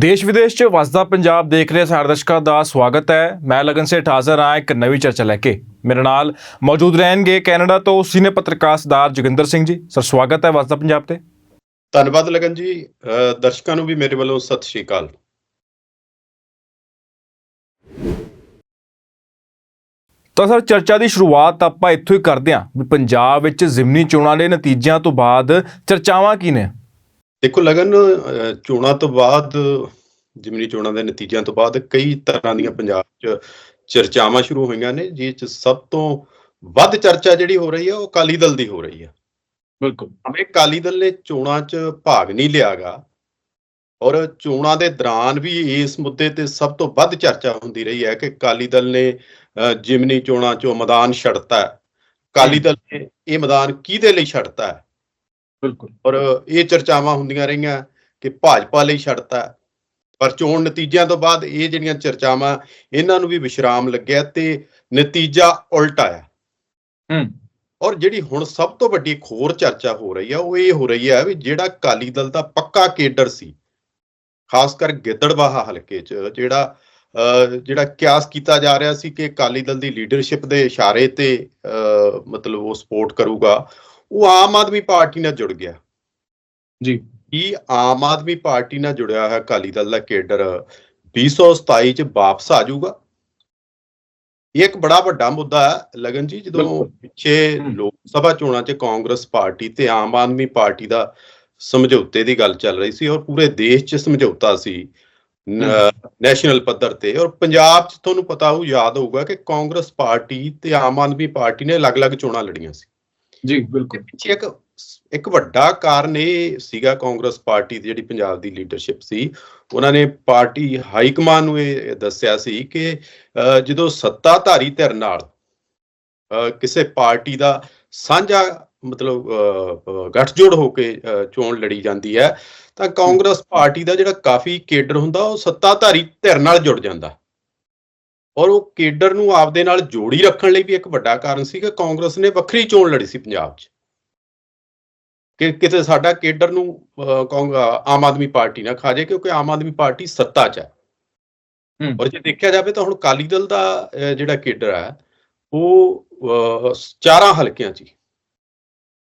ਦੇਸ਼ ਵਿਦੇਸ਼ 'ਚ ਵਸਦਾ ਪੰਜਾਬ ਦੇਖ ਰਹੇ ਸਾਰੇ ਦਰਸ਼ਕਾਂ ਦਾ ਸਵਾਗਤ ਹੈ। ਮੈਂ ਲਗਨ ਸੇਠ ਹਾਜ਼ਰ ਹਾਂ ਇੱਕ ਨਵੀਂ ਚਰਚਾ ਲੈ ਕੇ। ਮੇਰੇ ਨਾਲ ਮੌਜੂਦ ਰਹਿਣਗੇ ਕੈਨੇਡਾ ਤੋਂ ਸੀਨੀਅਰ ਪੱਤਰਕਾਰ ਸਰਦਾਰ ਜੋਗਿੰਦਰ ਸਿੰਘ ਜੀ। ਸਰ ਸਵਾਗਤ ਹੈ ਵਸਦਾ ਪੰਜਾਬ ਤੇ। ਧੰਨਵਾਦ ਲਗਨ ਜੀ। ਦਰਸ਼ਕਾਂ ਨੂੰ ਵੀ ਮੇਰੇ ਵੱਲੋਂ ਸਤਿ ਸ਼੍ਰੀ ਅਕਾਲ। ਤਾਂ ਸਰ ਚਰਚਾ ਦੀ ਸ਼ੁਰੂਆਤ ਆਪਾਂ ਇੱਥੋਂ ਹੀ ਕਰਦੇ ਹਾਂ ਵੀ ਪੰਜਾਬ ਵਿੱਚ ਜ਼ਿਮਨੀ ਚੋਣਾਂ ਦੇ ਨਤੀਜਿਆਂ ਤੋਂ ਬਾਅਦ ਚਰਚਾਵਾਂ ਕੀ ਨੇ? ਦੇਖੋ ਲਗਨ ਚੋਣਾਂ ਤੋਂ ਬਾਅਦ ਜਿਮਨੀ ਚੋਣਾਂ ਦੇ ਨਤੀਜਿਆਂ ਤੋਂ ਬਾਅਦ ਕਈ ਤਰ੍ਹਾਂ ਦੀਆਂ ਪੰਜਾਬ 'ਚ ਚਰਚਾਵਾਂ ਸ਼ੁਰੂ ਹੋਈਆਂ ਨੇ ਜਿਸ 'ਚ ਸਭ ਤੋਂ ਵੱਧ ਚਰਚਾ ਜਿਹੜੀ ਹੋ ਰਹੀ ਹੈ ਉਹ ਅਕਾਲੀ ਦਲ ਦੀ ਹੋ ਰਹੀ ਹੈ। ਬਿਲਕੁਲ। ਭਾਵੇਂ ਅਕਾਲੀ ਦਲ ਨੇ ਚੋਣਾਂ 'ਚ ਭਾਗ ਨਹੀਂ ਲਿਆਗਾ ਔਰ ਚੋਣਾਂ ਦੇ ਦੌਰਾਨ ਵੀ ਇਸ ਮੁੱਦੇ ਤੇ ਸਭ ਤੋਂ ਵੱਧ ਚਰਚਾ ਹੁੰਦੀ ਰਹੀ ਹੈ ਕਿ ਅਕਾਲੀ ਦਲ ਨੇ ਜਿਮਨੀ ਚੋਣਾਂ 'ਚੋਂ ਮੈਦਾਨ ਛੱਡਤਾ ਹੈ। ਅਕਾਲੀ ਦਲ ਨੇ ਇਹ ਮੈਦਾਨ ਕਿਹਦੇ ਲਈ ਛੱਡਤਾ ਹੈ? ਬਿਲਕੁਲ। ਔਰ ਇਹ ਚਰਚਾਵਾਂ ਹੁੰਦੀਆਂ ਰਹੀਆਂ ਕਿ ਭਾਜਪਾ ਲਈ ਛੱਡਤਾ। ਪਰ ਚੋਣ ਨਤੀਜਿਆਂ ਤੋਂ ਬਾਅਦ ਇਹ ਜਿਹੜੀਆਂ ਚਰਚਾਵਾਂ ਇਹਨਾਂ ਨੂੰ ਵੀ ਵਿਸ਼ਰਾਮ ਲੱਗਿਆ ਤੇ ਨਤੀਜਾ ਉਲਟ ਆਇਆ ਹੂੰ। ਔਰ ਜਿਹੜੀ ਹੁਣ ਸਭ ਤੋਂ ਵੱਡੀ ਇੱਕ ਹੋਰ ਚਰਚਾ ਹੋ ਰਹੀ ਆ ਉਹ ਇਹ ਹੋ ਰਹੀ ਆ ਵੀ ਜਿਹੜਾ ਅਕਾਲੀ ਦਲ ਦਾ ਪੱਕਾ ਕੇਡਰ ਸੀ ਖਾਸ ਕਰ ਗਿੱਦੜਬਾਹਾ ਹਲਕੇ 'ਚ ਜਿਹੜਾ ਜਿਹੜਾ ਕਿਆਸ ਕੀਤਾ ਜਾ ਰਿਹਾ ਸੀ ਕਿ ਅਕਾਲੀ ਦਲ ਦੀ ਲੀਡਰਸ਼ਿਪ ਦੇ ਇਸ਼ਾਰੇ ਤੇ ਮਤਲਬ ਉਹ ਸਪੋਰਟ ਕਰੂਗਾ ਉਹ ਆਮ ਆਦਮੀ ਪਾਰਟੀ ਨਾਲ ਜੁੜ ਗਿਆ। ਜੀ। ਕੀ ਆਮ ਆਦਮੀ ਪਾਰਟੀ ਨਾਲ ਜੁੜਿਆ ਹੋਇਆ ਅਕਾਲੀ ਦਲ ਦਾ ਕੇਡਰ 2027 ਚ ਵਾਪਸ ਆ ਜਾਊਗਾ? ਇਹ ਇੱਕ ਬੜਾ ਵੱਡਾ ਮੁੱਦਾ ਹੈ ਲਗਨ ਜੀ ਜਦੋਂ। ਪਿੱਛੇ। ਲੋਕ ਸਭਾ ਚੋਣਾਂ 'ਚ ਕਾਂਗਰਸ ਪਾਰਟੀ ਤੇ ਆਮ ਆਦਮੀ ਪਾਰਟੀ ਦਾ ਸਮਝੌਤੇ ਦੀ ਗੱਲ ਚੱਲ ਰਹੀ ਸੀ ਔਰ ਪੂਰੇ ਦੇਸ਼ 'ਚ ਸਮਝੌਤਾ ਸੀ ਨੈਸ਼ਨਲ ਪੱਧਰ ਤੇ। ਔਰ ਪੰਜਾਬ 'ਚ ਤੁਹਾਨੂੰ ਪਤਾ ਹੋਊ ਯਾਦ ਹੋਊਗਾ ਕਿ ਕਾਂਗਰਸ ਪਾਰਟੀ ਤੇ ਆਮ ਆਦਮੀ ਪਾਰਟੀ ਨੇ ਅਲੱਗ-ਅਲੱਗ ਚੋਣਾਂ ਲੜੀਆਂ ਸੀ। ਜੀ ਬਿਲਕੁਲ। ਪਿੱਛੇ ਇੱਕ ਇੱਕ ਵੱਡਾ ਕਾਰਨ ਇਹ ਸੀਗਾ ਕਾਂਗਰਸ ਪਾਰਟੀ ਦੀ ਜਿਹੜੀ ਪੰਜਾਬ ਦੀ ਲੀਡਰਸ਼ਿਪ ਸੀ ਉਹਨਾਂ ਨੇ ਪਾਰਟੀ ਹਾਈ ਕਮਾਨ ਨੂੰ ਇਹ ਦੱਸਿਆ ਸੀ ਕਿ ਅਹ, ਜਦੋਂ ਸੱਤਾਧਾਰੀ ਧਿਰ ਨਾਲ ਅਹ, ਕਿਸੇ ਪਾਰਟੀ ਦਾ ਸਾਂਝਾ ਮਤਲਬ ਅਹ, ਅਹ, ਗੱਠਜੋੜ ਹੋ ਕੇ ਅਹ, ਚੋਣ ਲੜੀ ਜਾਂਦੀ ਹੈ ਤਾਂ ਕਾਂਗਰਸ ਪਾਰਟੀ ਦਾ ਜਿਹੜਾ ਕਾਫੀ ਕੇਡਰ ਹੁੰਦਾ ਉਹ ਸੱਤਾਧਾਰੀ ਧਿਰ ਨਾਲ ਜੁੜ ਜਾਂਦਾ। ਔਰ ਉਹ ਕੇਡਰ ਨੂੰ ਆਪਦੇ ਨਾਲ ਜੋੜੀ ਰੱਖਣ ਲਈ ਵੀ ਇੱਕ ਵੱਡਾ ਕਾਰਨ ਸੀ ਕਿ ਕਾਂਗਰਸ ਨੇ ਵੱਖਰੀ ਚੋਣ ਲੜੀ ਸੀ ਪੰਜਾਬ 'ਚ। ਕਿ ਕਿਤੇ ਸਾਡਾ ਕੇਡਰ ਨੂੰ ਆਮ ਆਦਮੀ ਪਾਰਟੀ ਨਾ ਖਾ ਜਾਏ ਕਿਉਂਕਿ ਆਮ ਆਦਮੀ ਪਾਰਟੀ ਸੱਤਾ 'ਚ ਹੈ। ਔਰ ਜੇ ਦੇਖਿਆ ਜਾਵੇ ਤਾਂ ਹੁਣ ਅਕਾਲੀ ਦਲ ਦਾ ਜਿਹੜਾ ਕੇਡਰ ਹੈ ਉਹ ਚਾਰਾਂ ਹਲਕਿਆਂ 'ਚ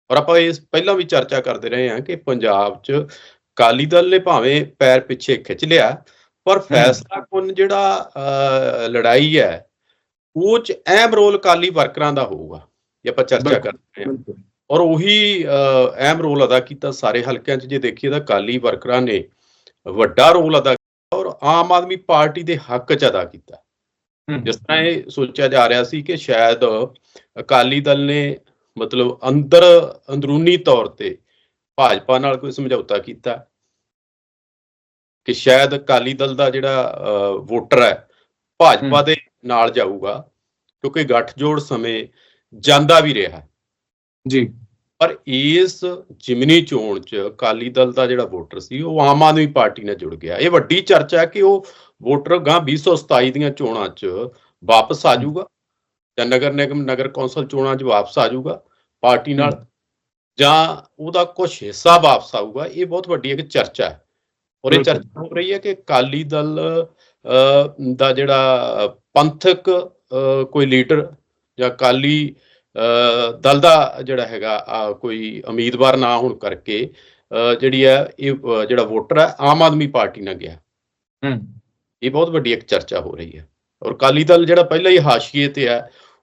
ਔਰ ਆਪਾਂ ਇਸ ਪਹਿਲਾਂ ਵੀ ਚਰਚਾ ਕਰਦੇ ਰਹੇ ਹਾਂ ਕਿ ਪੰਜਾਬ 'ਚ ਅਕਾਲੀ ਦਲ ਨੇ ਭਾਵੇਂ ਪੈਰ ਪਿੱਛੇ ਖਿੱਚ ਲਿਆ ਪਰ ਫੈਸਲਾ ਕੁਨ ਜਿਹੜਾ ਲੜਾਈ ਹੈ ਉਹ 'ਚ ਅਹਿਮ ਰੋਲ ਅਕਾਲੀ ਵਰਕਰਾਂ ਦਾ ਹੋਊਗਾ ਜੇ ਆਪਾਂ ਚਰਚਾ। ਕਰਦੇ ਹਾਂ। ਔਰ ਉਹੀ ਅਹ, ਅਹਿਮ ਰੋਲ ਅਦਾ ਕੀਤਾ ਸਾਰੇ ਹਲਕਿਆਂ 'ਚ ਜੇ ਦੇਖੀਏ ਤਾਂ ਅਕਾਲੀ ਵਰਕਰਾਂ ਨੇ ਵੱਡਾ ਰੋਲ ਅਦਾ ਕੀਤਾ ਔਰ ਆਮ ਆਦਮੀ ਪਾਰਟੀ ਦੇ ਹੱਕ 'ਚ ਅਦਾ ਕੀਤਾ। ਜਿਸ ਤਰ੍ਹਾਂ ਇਹ ਸੋਚਿਆ ਜਾ ਰਿਹਾ ਸੀ ਕਿ ਸ਼ਾਇਦ ਅਕਾਲੀ ਦਲ ਨੇ ਮਤਲਬ ਅੰਦਰ ਅੰਦਰੂਨੀ ਤੌਰ ਤੇ ਭਾਜਪਾ ਨਾਲ ਕੋਈ ਸਮਝੌਤਾ ਕੀਤਾ ਕਿ ਸ਼ਾਇਦ ਅਕਾਲੀ ਦਲ ਦਾ ਜਿਹੜਾ ਵੋਟਰ ਹੈ ਭਾਜਪਾ। ਦੇ ਨਾਲ ਜਾਊਗਾ ਕਿਉਂਕਿ ਗੱਠਜੋੜ ਸਮੇਂ ਜਾਂਦਾ ਵੀ ਰਿਹਾ ਜੀ। ਪਰ ਇਸ ਜਿਮਨੀ ਚੋਣ 'ਚ ਅਕਾਲੀ ਦਲ ਦਾ ਜਿਹੜਾ ਵੋਟਰ ਸੀ ਉਹ ਆਮ ਆਦਮੀ ਪਾਰਟੀ ਨਾਲ ਜੁੜ ਗਿਆ। ਇਹ ਵੱਡੀ ਚਰਚਾ ਹੈ ਕਿ ਉਹ ਵੋਟਰ ਗਾਂ 2027 ਦੀਆਂ ਚੋਣਾਂ 'ਚ ਵਾਪਸ ਆ ਜਾਊਗਾ ਜਾਂ ਨਗਰ ਨਿਗਮ ਨਗਰ ਕੌਂਸਲ ਚੋਣਾਂ 'ਚ ਵਾਪਸ ਆ ਜਾਊਗਾ ਪਾਰਟੀ ਨਾਲ ਜਾਂ ਉਹਦਾ ਕੁਝ ਹਿੱਸਾ ਵਾਪਸ ਆਊਗਾ ਇਹ ਬਹੁਤ ਵੱਡੀ ਇੱਕ ਚਰਚਾ ਹੈ। ਔਰ ਇਹ। ਚਰਚਾ ਹੋ ਰਹੀ ਹੈ ਕਿ ਅਕਾਲੀ ਦਲ ਦਾ ਜਿਹੜਾ ਪੰਥਕ ਕੋਈ ਲੀਡਰ ਜਾਂ ਅਹ, ਦਲ ਦਾ ਜਿਹੜਾ ਹੈਗਾ ਕੋਈ ਉਮੀਦਵਾਰ ਨਾ ਹੋਣ ਕਰਕੇ ਜਿਹੜੀ ਹੈ ਇਹ ਜਿਹੜਾ ਵੋਟਰ ਹੈ ਆਮ ਆਦਮੀ ਪਾਰਟੀ ਨਾਲ ਗਿਆ। ਹੂੰ। ਇਹ ਬਹੁਤ ਵੱਡੀ ਇੱਕ ਚਰਚਾ ਹੋ ਰਹੀ ਹੈ। ਔਰ ਅਕਾਲੀ ਦਲ ਜਿਹੜਾ ਪਹਿਲਾਂ ਹੀ ਹਾਸ਼ੀਏ ਤੇ ਹੈ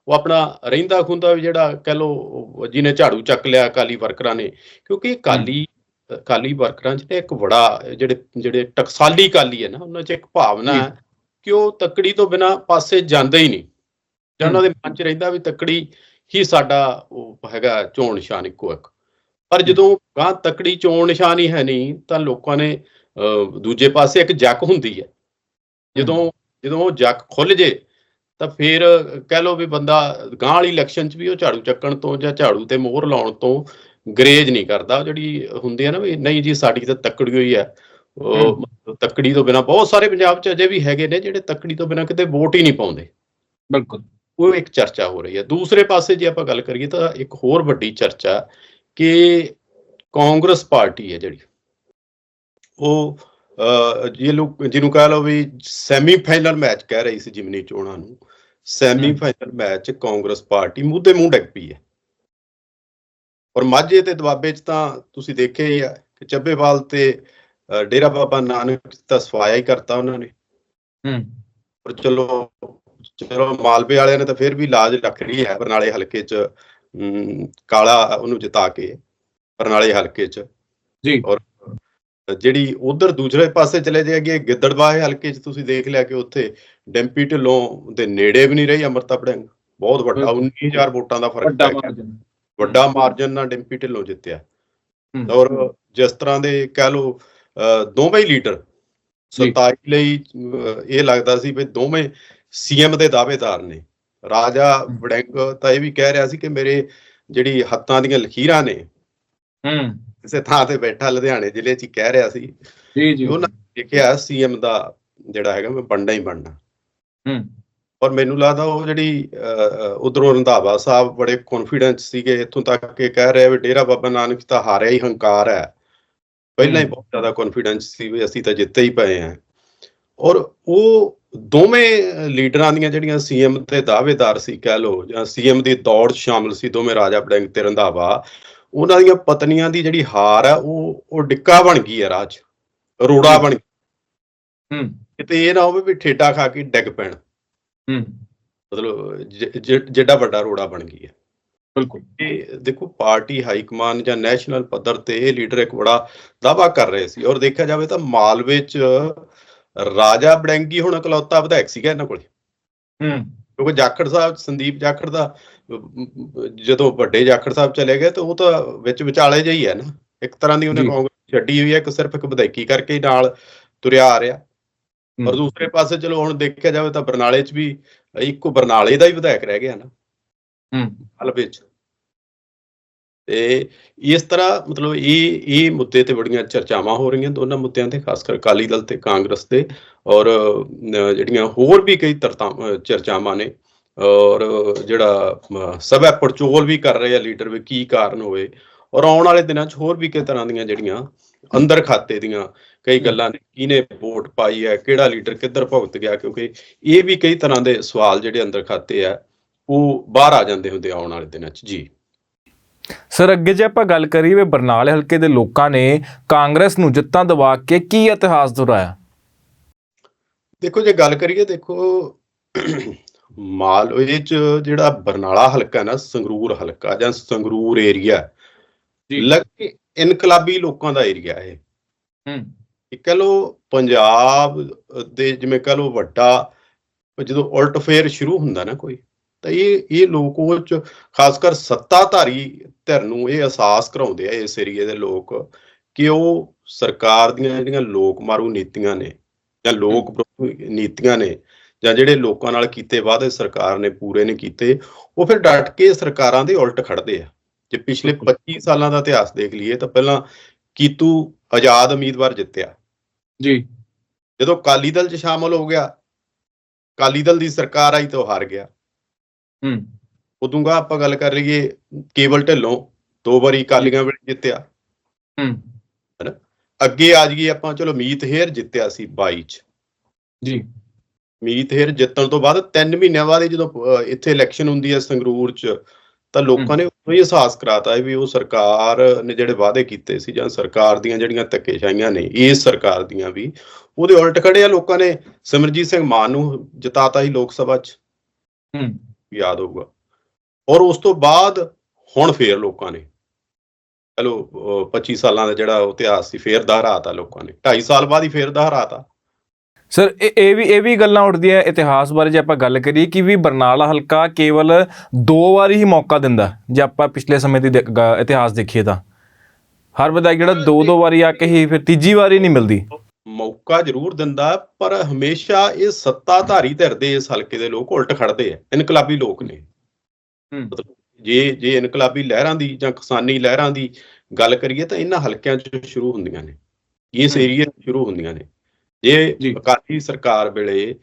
ਉਹ ਆਪਣਾ ਰਹਿੰਦਾ ਖੁੰਦਾ ਵੀ ਜਿਹੜਾ ਕਹਿ ਲੋ ਜਿਹਨੇ ਝਾੜੂ ਚੱਕ ਲਿਆ ਅਕਾਲੀ ਵਰਕਰਾਂ ਨੇ ਕਿਉਂਕਿ ਅਕਾਲੀ ਅਕਾਲੀ ਵਰਕਰਾਂ 'ਚ ਨਾ ਇੱਕ ਬੜਾ ਜਿਹੜੇ ਜਿਹੜੇ ਟਕਸਾਲੀ ਅਕਾਲੀ ਹੈ ਨਾ ਉਹਨਾਂ 'ਚ ਇੱਕ ਭਾਵਨਾ। ਹੈ ਕਿ ਉਹ ਤੱਕੜੀ ਤੋਂ ਬਿਨਾ ਪਾਸੇ ਜਾਂਦੇ ਹੀ ਨਹੀਂ। ਜਾਂ ਉਹਨਾਂ ਦੇ ਮਨ 'ਚ ਰਹਿੰਦਾ ਵੀ ਤੱਕੜੀ ਹੀ ਸਾਡਾ ਉਹ ਹੈਗਾ ਚੋਣ ਨਿਸ਼ਾਨ ਇੱਕੋ ਇੱਕ। ਪਰ ਜਦੋਂ ਗਾਂ ਤੱਕੜੀ ਚੋਣ ਨਿਸ਼ਾਨ ਹੀ ਹੈ ਨਹੀਂ ਤਾਂ ਲੋਕਾਂ ਨੇ ਦੂਜੇ ਪਾਸੇ ਇੱਕ ਜੱਕ ਹੁੰਦੀ ਹੈ। ਜਦੋਂ ਜਦੋਂ ਉਹ ਜੱਕ ਖੁੱਲ ਜੇ ਤਾਂ ਫਿਰ ਕਹਿ ਲਓ ਵੀ ਬੰਦਾ ਗਾਂ ਵਾਲੀ ਇਲੈਕਸ਼ਨ 'ਚ ਵੀ ਉਹ ਝਾੜੂ ਚੱਕਣ ਤੋਂ ਜਾਂ ਝਾੜੂ ਤੇ ਮੋਹਰ ਲਾਉਣ ਤੋਂ ਗਰੇਜ ਨਹੀਂ ਕਰਦਾ ਜਿਹੜੀ ਹੁੰਦੀ ਹੈ ਨਾ ਵੀ ਨਹੀਂ ਜੀ ਸਾਡੀ ਤਾਂ ਤੱਕੜੀ ਹੋਈ ਹੈ। ਉਹ ਤੱਕੜੀ ਤੋਂ ਬਿਨਾ ਬਹੁਤ ਸਾਰੇ ਪੰਜਾਬ 'ਚ ਅਜੇ ਵੀ ਹੈਗੇ ਨੇ ਜਿਹੜੇ ਤੱਕੜੀ ਤੋਂ ਬਿਨਾ ਕਿਤੇ ਵੋਟ ਹੀ ਨਹੀਂ ਪਾਉਂਦੇ। ਬਿਲਕੁਲ। ਉਹ ਇੱਕ ਚਰਚਾ ਹੋ ਰਹੀ ਹੈ ਦੂਸਰੇ ਪਾਸੇ ਜੇ ਆਪਾਂ ਗੱਲ ਕਰੀਏ ਤਾਂ ਇੱਕ ਹੋਰ ਵੱਡੀ ਚਰਚਾ ਕਿ ਕਾਂਗਰਸ ਪਾਰਟੀ ਹੈ ਜਿਹੜੀ ਉਹ ਜੇ ਲੋਕ ਜਿਹਨੂੰ ਕਹ ਲਓ ਵੀ ਸੈਮੀਫਾਈਨਲ ਮੈਚ ਕਹਿ ਰਹੀ ਸੀ ਜਿਮਨੀ ਚੋਣਾਂ ਨੂੰ ਸੈਮੀਫਾਈਨਲ ਮੈਚ ਕਾਂਗਰਸ ਪਾਰਟੀ ਮੂੰਹ ਤੇ ਮੂੰਹ ਡਿੱਗ ਪਈ ਹੈ। ਔਰ ਮਾਝੇ ਤੇ ਦੁਆਬੇ ਚ ਤਾਂ ਤੁਸੀਂ ਦੇਖਿਆ ਹੀ ਆ ਕਿ ਚੱਬੇਵਾਲ ਤੇ ਡੇਰਾ ਬਾਬਾ ਨਾਨਕ ਤਾਂ ਸਫਾਇਆ ਹੀ ਕਰਤਾ ਉਹਨਾਂ ਨੇ। ਹੂੰ। ਪਰ ਚਲੋ ਚਲੋ ਮਾਲਵੇ ਵਾਲਿਆਂ ਨੇ ਤਾਂ ਫਿਰ ਵੀ ਲਾਜ ਰੱਖ ਲਈ ਹੈ ਬਰਨਾਲੇ ਹਲਕੇ ਚ ਕਾਲਾ ਉਹਨੂੰ ਜਿਤਾ ਕੇ ਬਰਨਾਲੇ ਹਲਕੇ ਚ। ਜੀ। ਔਰ ਜਿਹੜੀ ਉਧਰ ਦੂਸਰੇ ਪਾਸੇ ਚਲੇ ਜਾਏਗੀ ਗਿੱਦੜਬਾਹੇ ਹਲਕੇ ਚ ਤੁਸੀਂ ਦੇਖ ਲਿਆ ਕਿ ਉੱਥੇ ਡੈਂਪੀ ਢਿੱਲੋਂ ਦੇ ਨੇੜੇ ਵੀ ਨਹੀਂ ਰਹੀ ਅਮਰਤਾ ਬੜਿੰਗ ਬਹੁਤ ਵੱਡਾ ਬਿਲਕੁਲ। 19000 ਵੋਟਾਂ ਦਾ ਫ਼ਰਕ ਮਾਰਜਨ ਵੱਡਾ ਮਾਰਜਨ ਨਾਲ ਡੈਂਪੀ ਢਿੱਲੋਂ ਜਿੱਤਿਆ। ਔਰ ਜਿਸ ਤਰ੍ਹਾਂ ਦੇ ਕਹਿ ਅਹ, ਦੋਵੇਂ ਲੀਡਰ ਜੀ। 27 ਲਈ ਇਹ ਲੱਗਦਾ ਸੀ ਵੀ ਦੋਵੇਂ ਸੀਐਮ ਦੇ ਦਾਅਵੇਦਾਰ ਨੇ। ਰਾਜਾ ਵੜਿੰਗ ਤਾਂ ਇਹ ਵੀ ਕਹਿ ਰਿਹਾ ਸੀ ਕਿ ਮੇਰੇ ਜਿਹੜੀ ਹੱਥਾਂ ਦੀਆਂ ਲਕੀਰਾਂ ਨੇ ਹੂੰ। ਕਿਸੇ ਥਾਂ ਤੇ ਬੈਠਾ ਲੁਧਿਆਣੇ ਜ਼ਿਲ੍ਹੇ 'ਚ ਕਹਿ ਰਿਹਾ ਸੀ। ਜੀ ਜੀ। ਉਹਨਾਂ ਨੇ ਕਿਹਾ ਸੀਐਮ ਦਾ ਜਿਹੜਾ ਹੈਗਾ ਮੈਂ ਬਣਨਾ ਹੀ ਬਣਨਾ। ਹੂੰ। ਔਰ ਮੈਨੂੰ ਲੱਗਦਾ ਉਹ ਜਿਹੜੀ ਉਧਰੋਂ ਰੰਧਾਵਾ ਸਾਹਿਬ ਬੜੇ ਕੌਨਫੀਡੈਂਸ ਸੀਗੇ ਇੱਥੋਂ ਤੱਕ ਕਿ ਕਹਿ ਰਹੇ ਵੀ ਡੇਰਾ ਬਾਬਾ ਨਾਨਕ ਤਾਂ ਹਾਰਿਆ ਹੀ ਹੰਕਾਰ ਹੈ। ਪਹਿਲਾਂ ਹੀ ਬਹੁਤ ਜ਼ਿਆਦਾ ਕੌਨਫੀਡੈਂਸ ਸੀ ਵੀ ਅਸੀਂ ਤਾਂ ਜਿੱਤੇ ਹੀ ਪਏ ਹਾਂ। ਔਰ ਉਹ ਦੋਵੇਂ ਲੀਡਰਾਂ ਦੀਆਂ ਜਿਹੜੀਆਂ ਸੀਐਮ ਤੇ ਦਾਅਵੇਦਾਰ ਸੀ ਕਹਿ ਲਓ ਜਾਂ ਸੀਐਮ ਦੀ ਦੌੜ ਸ਼ਾਮਲ ਸੀ ਦੋਵੇਂ ਰਾਜਾ ਬੜਿੰਗ ਤੇ ਰੰਧਾਵਾ ਉਹਨਾਂ ਦੀਆਂ ਪਤਨੀਆਂ ਦੀ ਜਿਹੜੀ ਹਾਰ ਹੈ ਉਹ ਉਹ ਡਿੱਕਾ ਬਣ ਗਈ ਹੈ 'ਚ ਰੋੜਾ ਬਣ ਹੂੰ। ਕਿਤੇ ਇਹ ਨਾ ਹੋਵੇ ਵੀ ਠੇਡਾ ਖਾ ਕੇ ਡਿੱਗ ਪੈਣ। ਹੂੰ। ਮਤਲਬ ਜ- ਜ- ਜਿੱਡਾ ਵੱਡਾ ਰੋੜਾ ਬਣ ਗਈ ਹੈ। ਬਿਲਕੁਲ। ਇਹ ਦੇਖੋ ਪਾਰਟੀ ਹਾਈ ਕਮਾਨ ਜਾਂ ਨੈਸ਼ਨਲ ਪੱਧਰ ਤੇ ਇਹ ਲੀਡਰ ਇੱਕ ਬੜਾ ਦਾਵਾ ਕਰ ਰਹੇ ਸੀ। ਔਰ ਦੇਖਿਆ ਜਾਵੇ ਤਾਂ ਮਾਲਵੇ ਚ ਰਾਜਾ ਬੜੈਂਗੀ ਹੁਣ ਇਕਲੌਤਾ ਵਿਧਾਇਕ ਸੀਗਾ ਇਹਨਾਂ ਕੋਲੇ। ਹੂੰ। ਕਿਉਂਕਿ ਜਾਖੜ ਸਾਹਿਬ ਸੰਦੀਪ ਜਾਖੜ ਦਾ ਜਦੋਂ ਵੱਡੇ ਜਾਖੜ ਸਾਹਿਬ ਚਲੇ ਗਏ ਤਾਂ ਉਹ ਤਾਂ ਵਿੱਚ ਵਿਚਾਲੇ ਜਿਹੀ ਹੈ ਨਾ। ਇੱਕ ਤਰ੍ਹਾਂ ਦੀ ਉਹਨੇ। ਕਾਂਗਰਸ ਛੱਡੀ ਹੋਈ ਹੈ ਇੱਕ ਸਿਰਫ ਇੱਕ ਵਿਧਾਇਕੀ ਕਰਕੇ ਹੀ ਨਾਲ ਤੁਰਿਆ ਆ ਰਿਹਾ। ਔਰ ਦੂਸਰੇ ਪਾਸੇ ਚਲੋ ਹੁਣ ਦੇਖਿਆ ਜਾਵੇ ਤਾਂ ਬਰਨਾਲੇ 'ਚ ਵੀ ਇੱਕੋ ਬਰਨਾਲੇ ਦਾ ਹੀ ਵਿਧਾਇਕ ਰਹਿ ਗਿਆ ਨਾ। ਹੂੰ। ਹਲ ਵਿੱਚ। ਤੇ ਇਸ ਤਰ੍ਹਾਂ ਮਤਲਬ ਇਹ ਇਹ ਮੁੱਦੇ ਤੇ ਬੜੀਆਂ ਚਰਚਾਵਾਂ ਹੋ ਰਹੀਆਂ ਦੋਨਾਂ ਮੁੱਦਿਆਂ ਤੇ ਖਾਸ ਕਰ ਅਕਾਲੀ ਦਲ ਤੇ ਕਾਂਗਰਸ ਦੇ। ਔਰ ਜਿਹੜੀਆਂ ਹੋਰ ਵੀ ਕਈ ਚਰਚਾਵਾਂ ਨੇ। ਔਰ ਜਿਹੜਾ ਸਭਾ ਪੜਚੋਲ ਵੀ ਕਰ ਰਹੇ ਆ ਲੀਡਰ ਵੀ ਕੀ ਕਾਰਨ ਹੋਏ ਔਰ ਆਉਣ ਵਾਲੇ ਦਿਨਾਂ 'ਚ ਹੋਰ ਵੀ ਕਈ ਤਰ੍ਹਾਂ ਦੀਆਂ ਜਿਹੜੀਆਂ ਅੰਦਰ ਖਾਤੇ ਦੀਆਂ ਕਈ ਗੱਲਾਂ ਨੇ ਕਿਹਨੇ ਵੋਟ ਪਾਈ ਹੈ ਕਿਹੜਾ ਲੀਡਰ ਕਿੱਧਰ ਭੁਗਤ ਗਿਆ ਕਿਉਂਕਿ ਇਹ ਵੀ ਕਈ ਤਰ੍ਹਾਂ ਦੇ ਸਵਾਲ ਜਿਹੜੇ ਅੰਦਰ ਖਾਤੇ ਆ ਉਹ ਬਾਹਰ ਆ ਜਾਂਦੇ ਹੁੰਦੇ ਆਉਣ ਵਾਲੇ ਦਿਨਾਂ 'ਚ। ਜੀ। ਸਰ ਅੱਗੇ ਜੇ ਆਪਾਂ ਗੱਲ ਕਰੀਏ ਵੀ ਬਰਨਾਲੇ ਹਲਕੇ ਦੇ ਲੋਕਾਂ ਨੇ ਕਾਂਗਰਸ ਨੂੰ ਜਿੱਤਾਂ ਦਿਵਾ ਕੇ ਕੀ ਇਤਿਹਾਸ ਦੁਹਰਾਇਆ? ਦੇਖੋ ਜੇ ਗੱਲ ਕਰੀਏ ਦੇਖੋ ਮਾਲਵੇ ਚ ਜਿਹੜਾ ਬਰਨਾਲਾ ਹਲਕਾ ਨਾ ਸੰਗਰੂਰ ਹਲਕਾ ਜਾਂ ਸੰਗਰੂਰ ਏਰੀਆ ਜੀ। ਲੱਗੇ ਇਨਕਲਾਬੀ ਲੋਕਾਂ ਦਾ ਏਰੀਆ ਇਹ। ਹੂੰ। ਕਹ ਲੋ ਪੰਜਾਬ ਦੇ ਜਿਵੇਂ ਕਹ ਲੋ ਵੱਡਾ ਜਦੋਂ ਉਲਟ ਫੇਰ ਸ਼ੁਰੂ ਹੁੰਦਾ ਨਾ ਕੋਈ ਤਾਂ ਇਹ ਇਹ ਲੋਕ ਉਹ ਚ ਖਾਸ ਕਰ ਸੱਤਾਧਾਰੀ ਧਿਰ ਨੂੰ ਇਹ ਅਹਿਸਾਸ ਕਰਾਉਂਦੇ ਆ ਇਸ ਏਰੀਏ ਦੇ ਲੋਕ ਕਿ ਉਹ ਸਰਕਾਰ ਦੀਆਂ ਜਿਹੜੀਆਂ ਲੋਕ ਮਾਰੂ ਨੀਤੀਆਂ ਨੇ ਜਾਂ ਲੋਕ ਨੀਤੀਆਂ ਨੇ ਜਾਂ ਜਿਹੜੇ ਲੋਕਾਂ ਨਾਲ ਕੀਤੇ ਵਾਅਦੇ ਸਰਕਾਰ ਨੇ ਪੂਰੇ ਨਹੀਂ ਕੀਤੇ ਉਹ ਫਿਰ ਡਟ ਕੇ ਸਰਕਾਰਾਂ ਦੇ ਉਲਟ ਖੜਦੇ ਆ। ਜੇ ਪਿਛਲੇ 25 ਸਾਲਾਂ ਦਾ ਇਤਿਹਾਸ ਦੇਖ ਲਈਏ ਤਾਂ ਪਹਿਲਾਂ ਕੀਤੂ ਆਜ਼ਾਦ ਉਮੀਦਵਾਰ ਜਿੱਤਿਆ। ਜੀ। ਜਦੋਂ ਅਕਾਲੀ ਦਲ 'ਚ ਸ਼ਾਮਲ ਹੋ ਗਿਆ ਅਕਾਲੀ ਦਲ ਦੀ ਸਰਕਾਰ ਆਈ ਤਾਂ ਹਾਰ ਗਿਆ। ਹੂੰ। ਉਦੋਂ ਗਾ ਆਪਾਂ ਗੱਲ ਕਰ ਲਈਏ ਕੇਵਲ ਢਿੱਲੋਂ ਦੋ ਵਾਰੀ ਅਕਾਲੀਆਂ ਵੇਲੇ ਜਿੱਤਿਆ। ਹੂੰ। ਅੱਗੇ ਆ ਜਾਈਏ ਆਪਾਂ ਚਲੋ ਮੀਤ ਹੇਰ ਜਿੱਤਿਆ ਸੀ 22 ਚ। ਜੀ। ਮੀਤ ਹੇਰ ਜਿੱਤਣ ਤੋਂ ਬਾਅਦ 3 ਮਹੀਨਿਆਂ ਬਾਅਦ ਜਦੋਂ ਇੱਥੇ ਇਲੈਕਸ਼ਨ ਹੁੰਦੀ ਹੈ ਸੰਗਰੂਰ ਚ ਤਾਂ ਲੋਕਾਂ ਨੇ ਉਹ ਹੀ ਅਹਿਸਾਸ ਕਰਾਤਾ ਵੀ ਉਹ ਸਰਕਾਰ ਨੇ ਜਿਹੜੇ ਵਾਅਦੇ ਕੀਤੇ ਸੀ ਜਾਂ ਸਰਕਾਰ ਦੀਆਂ ਜਿਹੜੀਆਂ ਧੱਕੇਸ਼ਾਹੀਆਂ ਨੇ ਇਸ ਸਰਕਾਰ ਦੀਆਂ ਵੀ ਉਹਦੇ ਉਲਟ ਖੜੇ ਆ ਲੋਕਾਂ ਨੇ ਸਿਮਰਜੀਤ ਸਿੰਘ ਮਾਨ ਨੂੰ ਜਿਤਾਤਾ ਹੀ ਲੋਕ ਸਭਾ ਚ। ਹੂੰ। ਯਾਦ ਹੋਊਗਾ। ਔਰ ਉਸ ਤੋਂ ਬਾਅਦ ਹੁਣ ਫੇਰ ਲੋਕਾਂ ਨੇ ਚਲੋ ਅਹ 25 ਸਾਲਾਂ ਦਾ ਜਿਹੜਾ ਇਤਿਹਾਸ ਸੀ ਫੇਰ ਦੁਹਰਾਤਾ ਲੋਕਾਂ ਨੇ। 2.5 ਸਾਲ ਬਾਅਦ ਹੀ ਫੇਰ ਦੁਹਰਾਤਾ। ਸਰ ਇਹ ਇਹ ਵੀ ਇਹ ਵੀ ਗੱਲਾਂ ਉੱਠਦੀਆਂ ਇਤਿਹਾਸ ਬਾਰੇ ਜੇ ਆਪਾਂ ਗੱਲ ਕਰੀਏ ਕਿ ਵੀ ਬਰਨਾਲਾ ਹਲਕਾ ਕੇਵਲ ਦੋ ਵਾਰੀ ਹੀ ਮੌਕਾ ਦਿੰਦਾ ਜੇ ਆਪਾਂ ਪਿਛਲੇ ਸਮੇਂ ਦੀ ਇਤਿਹਾਸ ਦੇਖੀਏ ਤਾਂ। ਹਰ ਵਿਧਾਇਕ ਜਿਹੜਾ ਦੋ ਦੋ ਵਾਰੀ ਆ ਕੇ ਹੀ ਫਿਰ ਤੀਜੀ ਵਾਰੀ ਨਹੀਂ ਮਿਲਦੀ। ਮੌਕਾ ਜ਼ਰੂਰ ਦਿੰਦਾ ਪਰ ਹਮੇਸ਼ਾ ਇਹ ਸੱਤਾਧਾਰੀ ਧਿਰ ਦੇ ਇਸ ਹਲਕੇ ਦੇ ਲੋਕ ਉਲਟ ਖੜਦੇ ਆ ਇਨਕਲਾਬੀ ਲੋਕ ਨੇ। ਜੇ ਜੇ ਇਨਕਲਾਬੀ ਲਹਿਰਾਂ ਦੀ ਜਾਂ ਕਿਸਾਨੀ ਲਹਿਰਾਂ ਦੀ ਗੱਲ ਕਰੀਏ ਤਾਂ ਇਹਨਾਂ ਹਲਕਿਆਂ 'ਚ ਸ਼ੁਰੂ ਹੁੰਦੀਆਂ ਨੇ। ਇਸ। ਏਰੀਆ 'ਚ ਸ਼ੁਰੂ ਹੁੰਦੀਆਂ ਨੇ। ਜੀ। ਜੇ। ਅਕਾਲੀ ਸਰਕਾਰ ਵੇਲੇ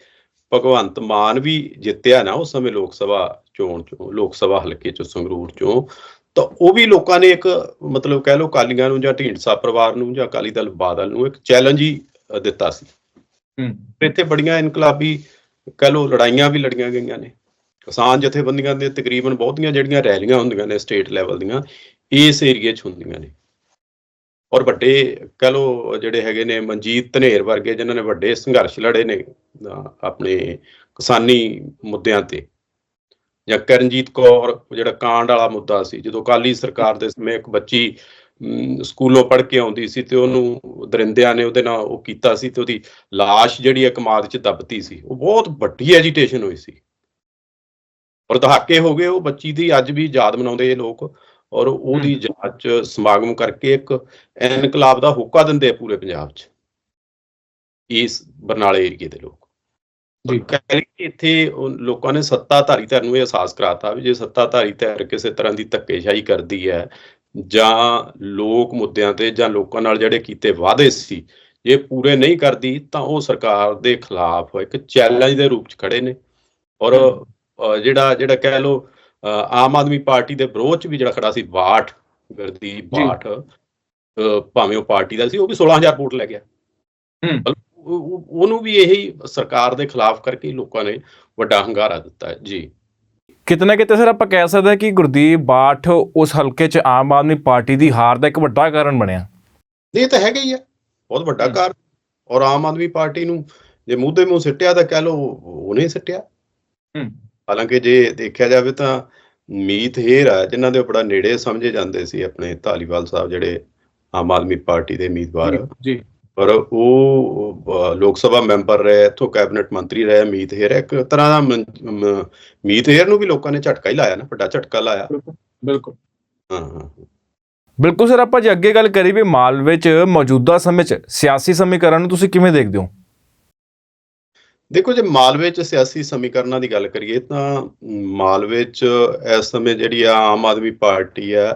ਭਗਵੰਤ ਮਾਨ ਵੀ ਜਿੱਤਿਆ ਨਾ ਉਸ ਸਮੇਂ ਲੋਕ ਸਭਾ ਚੋਣ ਚੋਂ ਲੋਕ ਸਭਾ ਹਲਕੇ ਚੋਂ ਸੰਗਰੂਰ ਚੋਂ ਤਾਂ ਉਹ ਵੀ ਲੋਕਾਂ ਨੇ ਇੱਕ ਮਤਲਬ ਕਹਿ ਲਓ ਅਕਾਲੀਆਂ ਨੂੰ ਜਾਂ ਢੀਂਡਸਾ ਪਰਿਵਾਰ ਨੂੰ ਜਾਂ ਅਕਾਲੀ ਦਲ ਬਾਦਲ ਨੂੰ ਇੱਕ ਚੈਲੰਜ ਹੀ ਦਿੱਤਾ ਸੀ। ਹੂੰ। ਇੱਥੇ ਬੜੀਆਂ ਇਨਕਲਾਬੀ ਕਹਿ ਲਓ ਲੜਾਈਆਂ ਵੀ ਲੜੀਆਂ ਗਈਆਂ ਨੇ। ਕਿਸਾਨ ਜਥੇਬੰਦੀਆਂ ਦੇ ਤਕਰੀਬਨ ਬਹੁਤੀਆਂ ਜਿਹੜੀਆਂ ਰੈਲੀਆਂ ਹੁੰਦੀਆਂ ਨੇ ਸਟੇਟ ਲੈਵਲ ਦੀਆਂ ਇਸ ਏਰੀਏ 'ਚ ਹੁੰਦੀਆਂ ਨੇ। ਔਰ ਵੱਡੇ ਕਹਿ ਲਓ ਜਿਹੜੇ ਹੈਗੇ ਨੇ ਮਨਜੀਤ ਧਨੇਰ ਵਰਗੇ ਜਿਨ੍ਹਾਂ ਨੇ ਵੱਡੇ ਸੰਘਰਸ਼ ਲੜੇ ਨੇ ਆਪਣੇ ਕਿਸਾਨੀ ਮੁੱਦਿਆਂ ਤੇ। ਜਾਂ ਕਰਨਜੀਤ ਕੌਰ, ਜਿਹੜਾ ਕਾਂਡ ਵਾਲਾ ਮੁੱਦਾ ਸੀ, ਜਦੋਂ ਅਕਾਲੀ ਸਰਕਾਰ ਦੇ ਸਮੇਂ ਇੱਕ ਬੱਚੀ ਸਕੂਲੋਂ ਪੜ੍ਹ ਕੇ ਆਉਂਦੀ ਸੀ ਤੇ ਉਹਨੂੰ ਦਰਿੰਦਿਆਂ ਨੇ ਉਹਦੇ ਨਾਲ ਉਹ ਕੀਤਾ ਸੀ ਤੇ ਉਹਦੀ ਲਾਸ਼ ਜਿਹੜੀ ਇੱਕ ਮਾਦ 'ਚ ਦੱਬਤੀ ਸੀ। ਉਹ ਬਹੁਤ ਵੱਡੀ ਐਜੀਟੇਸ਼ਨ ਹੋਈ ਸੀ। ਔਰ ਦਹਾਕੇ ਹੋ ਗਏ, ਉਹ ਬੱਚੀ ਦੀ ਅੱਜ ਵੀ ਯਾਦ ਮਨਾਉਂਦੇ ਇਹ ਲੋਕ। ਔਰ ਉਹਦੀ ਯਾਦ 'ਚ ਸਮਾਗਮ ਕਰਕੇ ਇੱਕ ਇਨਕਲਾਬ ਦਾ ਹੋਕਾ ਦਿੰਦੇ ਆ ਪੂਰੇ ਪੰਜਾਬ 'ਚ। ਇਸ ਬਰਨਾਲੇ ਏਰੀਏ ਦੇ ਲੋਕ। ਜੀ। ਕਹਿੰਦੇ ਕਿ ਇੱਥੇ ਉਹ ਲੋਕਾਂ ਨੇ ਸੱਤਾਧਾਰੀ ਧਿਰ ਨੂੰ ਇਹ ਅਹਿਸਾਸ ਕਰਾਤਾ ਵੀ ਜੇ ਸੱਤਾਧਾਰੀ ਧਿਰ ਕਿਸੇ ਤਰ੍ਹਾਂ ਦੀ ਧੱਕੇਸ਼ਾਹੀ ਕਰਦੀ ਹੈ ਜਾਂ ਲੋਕ ਮੁੱਦਿਆਂ ਤੇ ਜਾਂ ਲੋਕਾਂ ਨਾਲ ਜਿਹੜੇ ਕੀਤੇ ਵਾਅਦੇ ਸੀ ਇਹ ਪੂਰੇ ਨਹੀਂ ਕਰਦੀ ਤਾਂ ਉਹ ਸਰਕਾਰ ਦੇ ਖਿਲਾਫ ਇੱਕ ਚੈਲੰਜ ਦੇ ਰੂਪ 'ਚ ਖੜੇ ਨੇ। ਔਰ ਜਿਹੜਾ ਜਿਹੜਾ ਕਹਿ ਅ, ਆਮ ਆਦਮੀ ਪਾਰਟੀ ਦੇ ਵਿਰੋਧ 'ਚ ਵੀ ਜਿਹੜਾ ਖੜਾ ਸੀ ਬਾਠ ਗਰਦੀ ਬਾਠ ਭਾਵੇਂ ਉਹ ਪਾਰਟੀ ਦਾ ਸੀ ਉਹ ਵੀ 16000 ਵੋਟ ਲੈ ਗਿਆ ਹੂੰ। ਉਹ- ਉਹ- ਉਹਨੂੰ ਵੀ ਇਹੀ ਸਰਕਾਰ ਦੇ ਖਿਲਾਫ ਕਰਕੇ ਹੀ ਲੋਕਾਂ ਨੇ ਵੱਡਾ ਹੰਗਾਰਾ ਦਿੱਤਾ ਹੈ ਜੀ ਕਿਤੇ ਨਾ ਕਿਤੇ ਸਰ ਆਪਾਂ ਕਹਿ ਸਕਦੇ ਹਾਂ ਕਿ ਗੁਰਦੀਪ ਬਾਠ ਉਸ ਹਲਕੇ 'ਚ ਆਮ ਆਦਮੀ ਪਾਰਟੀ ਦੀ ਹਾਰ ਦਾ ਇੱਕ ਵੱਡਾ ਕਾਰਨ ਬਣਿਆ ਇਹ ਤਾਂ ਹੈਗਾ ਹੀ ਆ ਬਹੁਤ ਵੱਡਾ ਹੂੰ। ਕਾਰਨ ਔਰ ਆਮ ਆਦਮੀ ਪਾਰਟੀ ਨੂੰ ਜੇ ਦੇ ਮੂੰਹ ਸਿੱਟਿਆ ਤਾਂ ਕਹਿ ਲਓ ਉਹਨੇ ਹੀ ਸਿੱਟਿਆ ਹੂੰ। ਹਾਲਾਂਕਿ ਜੇ ਦੇਖਿਆ ਜਾਵੇ ਤਾਂ ਮੀਤ ਹੇਰ ਆ ਜਿਨ੍ਹਾਂ ਦੇ ਬੜਾ ਨੇੜੇ ਸਮਝੇ ਜਾਂਦੇ ਸੀ ਆਪਣੇ ਧਾਲੀਵਾਲ ਸਾਹਿਬ ਜਿਹੜੇ ਆਮ ਆਦਮੀ ਪਾਰਟੀ ਦੇ ਉਮੀਦਵਾਰ। ਜੀ ਪਰ ਉਹ ਲੋਕ ਸਭਾ ਮੈਂਬਰ ਰਹੇ ਇੱਥੋਂ ਕੈਬਨਿਟ ਮੰਤਰੀ ਰਹੇ ਮੀਤ ਹੇਰ ਇੱਕ ਤਰ੍ਹਾਂ ਦਾ ਮੀਤ ਹੇਰ ਨੂੰ ਵੀ ਲੋਕਾਂ ਨੇ ਝਟਕਾ ਹੀ ਲਾਇਆ ਨਾ ਵੱਡਾ ਝਟਕਾ ਲਾਇਆ। ਬਿਲਕੁਲ ਹਾਂ ਹਾਂ ਬਿਲਕੁਲ ਸਰ ਆਪਾਂ ਜੇ ਅੱਗੇ ਗੱਲ ਕਰੀਏ ਵੀ ਮਾਲਵੇ 'ਚ ਮੌਜੂਦਾ ਸਮੇਂ 'ਚ ਸਿਆਸੀ ਸਮੀਕਰਨ ਨੂੰ ਤੁਸੀਂ ਕਿਵੇਂ ਦੇਖਦੇ ਹੋ? ਦੇਖੋ ਜੇ ਮਾਲਵੇ 'ਚ ਸਿਆਸੀ ਸਮੀਕਰਨਾਂ ਦੀ ਗੱਲ ਕਰੀਏ ਤਾਂ ਮਾਲਵੇ 'ਚ ਇਸ ਸਮੇਂ ਜਿਹੜੀ ਆ ਆਮ ਆਦਮੀ ਪਾਰਟੀ ਆ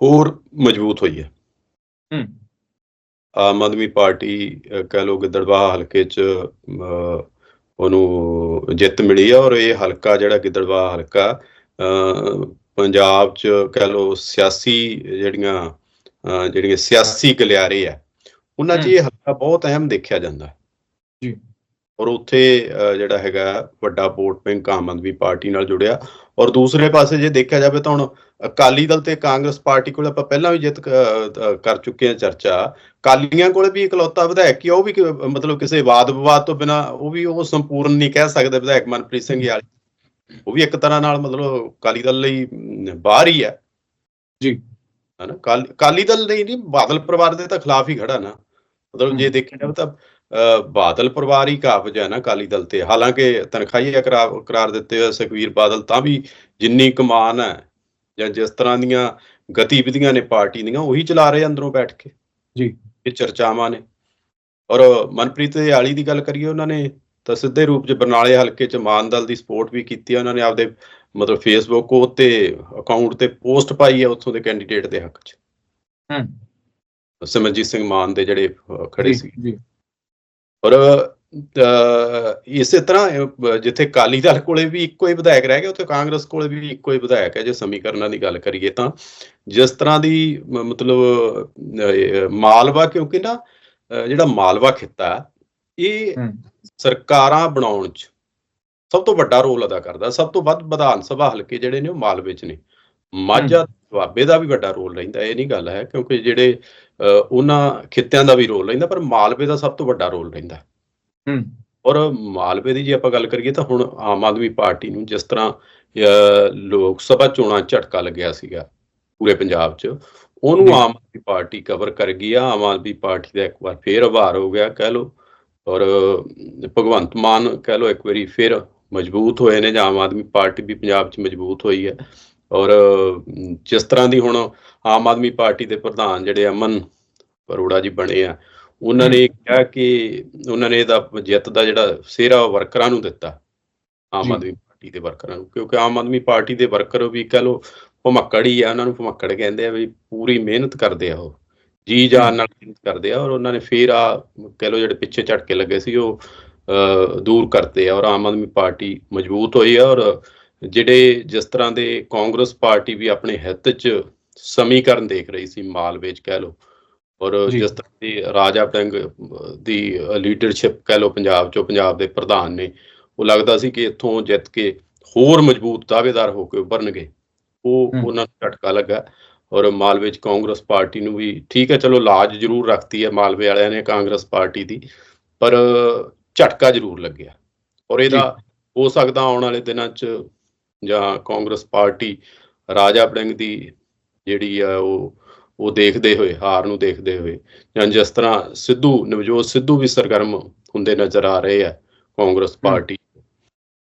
ਹੋਰ ਮਜ਼ਬੂਤ ਹੋਈ ਹੈ ਹੂੰ ਆਮ ਆਦਮੀ ਪਾਰਟੀ ਕਹਿ ਲਓ ਗਿੱਦੜਬਾਹਾ ਹਲਕੇ 'ਚ ਉਹਨੂੰ ਜਿੱਤ ਮਿਲੀ ਆ ਔਰ ਇਹ ਹਲਕਾ ਜਿਹੜਾ ਗਿੱਦੜਬਾਹਾ ਹਲਕਾ ਪੰਜਾਬ 'ਚ ਕਹਿ ਲਓ ਸਿਆਸੀ ਜਿਹੜੀਆਂ ਜਿਹੜੀਆਂ ਸਿਆਸੀ ਗਲਿਆਰੇ ਆ ਉਹਨਾਂ 'ਚ ਹੂੰ। ਇਹ ਹਲਕਾ ਬਹੁਤ ਅਹਿਮ ਦੇਖਿਆ ਜਾਂਦਾ ਜੀ। ਔਰ ਉੱਥੇ ਜਿਹੜਾ ਹੈਗਾ ਵੱਡਾ vote bank Aam Aadmi party ਨਾਲ ਜੁੜਿਆ। ਔਰ ਦੂਸਰੇ ਪਾਸੇ ਜੇ ਦੇਖਿਆ ਜਾਵੇ ਤਾਂ ਹੁਣ ਅਕਾਲੀ ਦਲ ਤੇ ਕਾਂਗਰਸ ਪਾਰਟੀ ਕੋਲ ਆਪਾਂ ਪਹਿਲਾਂ ਵੀ ਜਿੱਤ ਕਰ ਚੁੱਕੇ ਹਾਂ ਚਰਚਾ। ਕਾਲੀਆਂ ਕੋਲ ਵੀ ਇਕਲੌਤਾ ਵਿਧਾਇਕ ਹੀ ਆ, ਉਹ ਵੀ ਮਤਲਬ ਕਿਸੇ ਵਾਦ ਵਿਵਾਦ ਤੋਂ ਬਿਨਾ ਉਹ ਵੀ ਉਹ ਸੰਪੂਰਨ ਨਹੀਂ ਕਹਿ ਸਕਦੇ ਵਿਧਾਇਕ ਮਨਪ੍ਰੀਤ ਸਿੰਘ ਯਾਲੀ ਉਹ ਵੀ ਇੱਕ ਤਰ੍ਹਾਂ ਨਾਲ ਮਤਲਬ ਅਕਾਲੀ ਦਲ ਲਈ ਬਾਹਰ ਹੀ ਹੈ ਜੀ। ਹਨਾ? ਅਕਾਲੀ ਦਲ ਨਹੀਂ ਨਹੀਂ ਬਾਦਲ ਪਰਿਵਾਰ ਦੇ ਤਾਂ ਖਿਲਾਫ ਹੀ ਖੜਾ ਨਾ। ਮਤਲਬ ਜੇ। ਦੇਖਿਆ ਜਾਵੇ ਤਾਂ ਬਾਦਲ ਪਰਿਵਾਰ ਹੀ ਕਾਬਜ ਹੈ ਨਾ ਅਕਾਲੀ ਦਲ ਤੇ। ਹਾਲਾਂਕਿ ਤਨਖਾਹੀਆ ਕਰਾਰ ਦਿੱਤੇ ਹੋਏ ਸੁਖਵੀਰ ਬਾਦਲ ਤਾਂ ਵੀ ਜਿੰਨੀ ਕਮਾਨ ਹੈ ਜਾਂ ਜਿਸ ਤਰ੍ਹਾਂ ਦੀਆਂ ਗਤੀਵਿਧੀਆਂ ਨੇ ਪਾਰਟੀ ਦੀਆਂ ਉਹੀ ਚਲਾ ਰਹੇ ਅੰਦਰੋਂ ਬੈਠ ਕੇ। ਜੀ। ਇਹ ਚਰਚਾਵਾਂ ਨੇ। ਔਰ ਮਨਪ੍ਰੀਤ ਆਲੀ ਦੀ ਗੱਲ ਕਰੀਏ ਉਹਨਾਂ ਨੇ ਤਾਂ ਸਿੱਧੇ ਰੂਪ 'ਚ ਬਰਨਾਲੇ ਹਲਕੇ 'ਚ ਮਾਨ ਦਲ ਦੀ ਸਪੋਰਟ ਵੀ ਕੀਤੀ ਹੈ ਉਹਨਾਂ ਨੇ ਆਪਦੇ ਮਤਲਬ ਫੇਸਬੁੱਕ ਉੱਤੇ ਅਕਾਊਂਟ ਤੇ ਪੋਸਟ ਪਾਈ ਹੈ ਉੱਥੋਂ ਦੇ ਕੈਂਡੀਡੇਟ ਦੇ ਹੱਕ 'ਚ। ਹੂੰ। ਸਿਮਰਜੀਤ ਸਿੰਘ ਮਾਨ ਦੇ ਜਿਹੜੇ ਖੜੇ ਸੀ। ਜੀ। ਔਰ ਇਸੇ ਤਰ੍ਹਾਂ ਜਿੱਥੇ ਕਾਲੀ ਦਲ ਕੋਲੇ ਵੀ ਇੱਕੋ ਹੀ ਵਿਧਾਇਕ ਰਹਿ ਗਿਆ ਉੱਥੇ ਕਾਂਗਰਸ ਕੋਲੇ ਵੀ ਇੱਕੋ ਹੀ ਵਿਧਾਇਕ ਹੈ। ਜੇ ਸਮੀਕਰਨਾਂ ਦੀ ਗੱਲ ਕਰੀਏ ਤਾਂ ਜਿਸ ਤਰ੍ਹਾਂ ਦੀ ਮਤਲਬ ਮਾਲਵਾ ਕਿਉਂਕਿ ਨਾ ਜਿਹੜਾ ਮਾਲਵਾ ਖਿੱਤਾ ਇਹ ਸਰਕਾਰਾਂ ਬਣਾਉਣ 'ਚ ਸਭ ਤੋਂ ਵੱਡਾ ਰੋਲ ਅਦਾ ਕਰਦਾ। ਸਭ ਤੋਂ ਵੱਧ ਵਿਧਾਨ ਸਭਾ ਹਲਕੇ ਜਿਹੜੇ ਨੇ ਉਹ ਮਾਲਵੇ 'ਚ ਨੇ। ਮਾਝਾ ਦੁਆਬੇ ਦਾ ਵੀ ਵੱਡਾ ਰੋਲ ਰਹਿੰਦਾ ਇਹ ਨਹੀਂ ਗੱਲ ਹੈ ਕਿਉਂਕਿ ਜਿਹੜੇ ਉਹਨਾਂ ਖਿੱਤਿਆਂ ਦਾ ਵੀ ਰੋਲ ਰਹਿੰਦਾ ਪਰ ਮਾਲਵੇ ਦਾ ਸਭ ਤੋਂ ਵੱਡਾ ਰੋਲ ਰਹਿੰਦਾ। ਹੂੰ। ਔਰ ਮਾਲਵੇ ਦੀ ਜੇ ਆਪਾਂ ਗੱਲ ਕਰੀਏ ਤਾਂ ਹੁਣ ਆਮ ਆਦਮੀ ਪਾਰਟੀ ਨੂੰ ਜਿਸ ਤਰ੍ਹਾਂ ਲੋਕ ਸਭਾ ਚੋਣਾਂ ਝਟਕਾ ਲੱਗਿਆ ਸੀਗਾ ਪੂਰੇ ਪੰਜਾਬ 'ਚ ਉਹਨੂੰ। ਆਮ ਆਦਮੀ ਪਾਰਟੀ ਕਵਰ ਕਰ ਗਈ ਆ ਆਮ ਆਦਮੀ ਪਾਰਟੀ ਦਾ ਇੱਕ ਵਾਰ ਫੇਰ ਆਭਾਰ ਹੋ ਗਿਆ ਕਹਿ ਲਓ ਔਰ ਭਗਵੰਤ ਮਾਨ ਕਹਿ ਲਓ ਇੱਕ ਵਾਰੀ ਫਿਰ ਮਜ਼ਬੂਤ ਹੋਏ ਨੇ ਜਾਂ ਆਮ ਆਦਮੀ ਪਾਰਟੀ ਵੀ ਪੰਜਾਬ 'ਚ ਮਜ਼ਬੂਤ ਹੋਈ ਹੈ। ਔਰ ਜਿਸ ਤਰ੍ਹਾਂ ਦੀ ਹੁਣ ਆਮ ਆਦਮੀ ਪਾਰਟੀ ਦੇ ਪ੍ਰਧਾਨ ਜਿਹੜੇ ਅਮਨ ਅਰੋੜਾ ਜੀ ਬਣੇ ਆ ਉਹਨਾਂ ਨੇ ਕਿਹਾ ਕਿ ਉਹਨਾਂ ਨੇ ਇਹਦਾ ਜਿੱਤ ਦਾ ਜਿਹੜਾ ਸਿਹਰਾ ਵਰਕਰਾਂ ਨੂੰ ਦਿੱਤਾ ਆਮ। ਆਦਮੀ ਪਾਰਟੀ ਦੇ ਵਰਕਰਾਂ ਨੂੰ ਕਿਉਂਕਿ ਆਮ ਆਦਮੀ ਪਾਰਟੀ ਦੇ ਵਰਕਰ ਵੀ ਕਹ ਲੋ ਭਮੱਕੜ ਹੀ ਆ ਉਹਨਾਂ ਨੂੰ ਭਮੱਕੜ ਕਹਿੰਦੇ ਆ ਵੀ ਪੂਰੀ ਮਿਹਨਤ ਕਰਦੇ ਆ ਉਹ ਜੀ ਜਾਨ ਨਾਲ ਮਿਹਨਤ ਕਰਦੇ ਆ ਔਰ ਉਹਨਾਂ ਨੇ ਫੇਰ ਆ ਕਹ ਲੋ ਜਿਹੜੇ ਪਿੱਛੇ ਝਟਕੇ ਲੱਗੇ ਸੀ ਉਹ ਦੂਰ ਕਰਤੇ ਆ ਔਰ ਆਮ ਆਦਮੀ ਪਾਰਟੀ ਮਜ਼ਬੂਤ ਹੋਈ ਆ ਔਰ ਜਿਹੜੇ ਜਿਸ ਤਰ੍ਹਾਂ ਦੇ ਕਾਂਗਰਸ ਪਾਰਟੀ ਵੀ ਆਪਣੇ ਹਿੱਤ 'ਚ ਸਮੀਕਰਨ ਦੇਖ ਰਹੀ ਸੀ ਮਾਲਵੇ 'ਚ ਕਹਿ ਲੋ ਔਰ। ਜਿਸ ਤਰ੍ਹਾਂ ਦੀ ਰਾਜਾ ਵੜਿੰਗ ਦੀ ਲੀਡਰਸ਼ਿਪ ਕਹਿ ਲਓ ਪੰਜਾਬ ਚੋਂ ਪੰਜਾਬ ਦੇ ਪ੍ਰਧਾਨ ਨੇ ਉਹ ਲੱਗਦਾ ਸੀ ਕਿ ਇੱਥੋਂ ਜਿੱਤ ਕੇ ਹੋਰ ਮਜ਼ਬੂਤ ਦਾਅਵੇਦਾਰ ਹੋ ਕੇ ਉੱਭਰਨਗੇ ਉਹ। ਉਹਨਾਂ ਨੂੰ ਝਟਕਾ ਲੱਗਾ ਔਰ ਮਾਲਵੇ 'ਚ ਕਾਂਗਰਸ ਪਾਰਟੀ ਨੂੰ ਵੀ ਠੀਕ ਹੈ ਚਲੋ ਲਾਜ ਜ਼ਰੂਰ ਰੱਖਤੀ ਹੈ ਮਾਲਵੇ ਵਾਲਿਆਂ ਨੇ ਕਾਂਗਰਸ ਪਾਰਟੀ ਦੀ ਪਰ ਝਟਕਾ ਜ਼ਰੂਰ ਲੱਗਿਆ ਔਰ ਇਹਦਾ ਹੋ ਸਕਦਾ ਆਉਣ ਵਾਲੇ ਦਿਨਾਂ 'ਚ ਜਾਂ ਕਾਂਗਰਸ ਪਾਰਟੀ ਰਾਜਾ ਵੜਿੰਗ ਦੀ ਜਿਹੜੀ ਆ ਉਹ ਉਹ ਦੇਖਦੇ ਹੋਏ ਹਾਰ ਨੂੰ ਦੇਖਦੇ ਹੋਏ ਜਾਂ ਜਿਸ ਤਰ੍ਹਾਂ ਸਿੱਧੂ ਨਵਜੋਤ ਸਿੱਧੂ ਵੀ ਸਰਗਰਮ ਹੁੰਦੇ ਨਜ਼ਰ ਆ ਰਹੇ ਆ ਕਾਂਗਰਸ ਪਾਰਟੀ